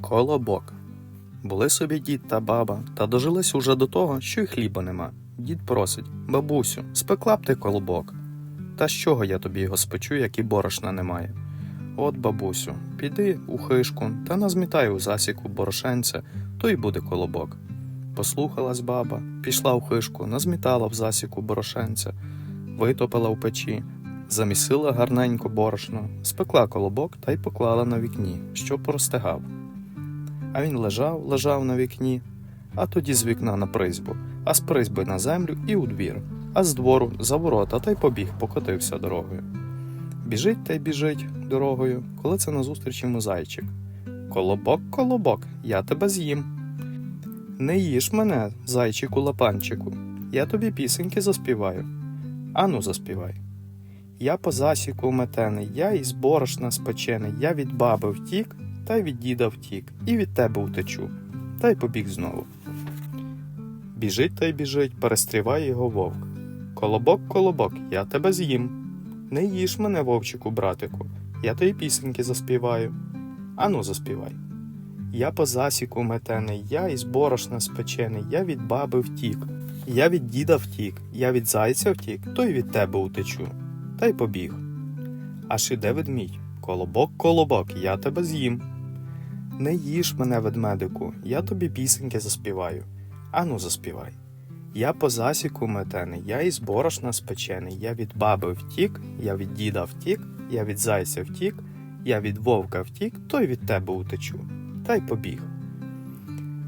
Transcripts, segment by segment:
Колобок. Були собі дід та баба, та дожились уже до того, що й хліба нема. Дід просить, бабусю, спекла б ти колобок. Та з чого я тобі його спечу, як і борошна немає? От, бабусю, піди у хишку та назмітай у засіку борошенця, то й буде колобок. Послухалась баба, пішла в хишку, назмітала в засіку борошенця, витопила в печі, замісила гарненько борошно, спекла колобок та й поклала на вікні, щоб простигав. А він лежав, лежав на вікні, а тоді з вікна на призьбу, а з призьби на землю і у двір, а з двору за ворота та й побіг, покотився дорогою. Біжить та й біжить дорогою, коли це назустріч йому зайчик. Колобок, колобок, я тебе з'їм. Не їж мене, зайчику лапанчику, я тобі пісеньки заспіваю. Ану, заспівай. Я по засіку метений, я із борошна спечений, я від баби втік, та й від діда втік, і від тебе утечу, та й побіг знову. Біжить та й біжить, перестріває його вовк. Колобок, колобок, я тебе з'їм. Не їж мене, вовчику, братику, я тобі пісеньки заспіваю. Ану, заспівай. Я по засіку метений, я із борошна спечений, я від баби втік, я від діда втік, я від зайця втік, то й від тебе утечу. Та й побіг. Аж іде ведмідь. Колобок, колобок, я тебе з'їм. Не їж мене, ведмедику, я тобі пісеньки заспіваю. Ану, заспівай. Я по засіку метений, я із борошна спечений, я від баби втік, я від діда втік, я від зайця втік, я від вовка втік, то й від тебе утечу. Та й побіг.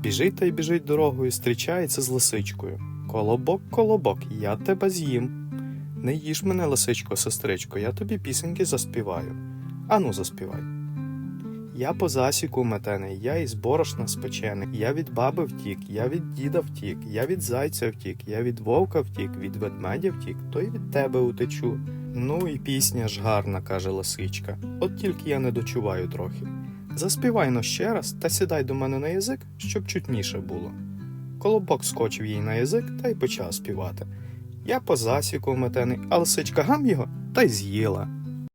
Біжить та й біжить дорогою, зустрічається з лисичкою. Колобок, колобок, я тебе з'їм. Не їж мене, лисичко, сестричко, я тобі пісеньки заспіваю. Ану, заспівай. Я по засіку метений, я із борошна спечений, я від баби втік, я від діда втік, я від зайця втік, я від вовка втік, від ведмедя втік, то й від тебе утечу. Ну і пісня ж гарна, каже лисичка, от тільки я не дочуваю трохи. Заспівай но ще раз та сідай до мене на язик, щоб чутніше було. Колобок скочив їй на язик та й почав співати. Я по засіку метений, а лисичка гам його та й з'їла.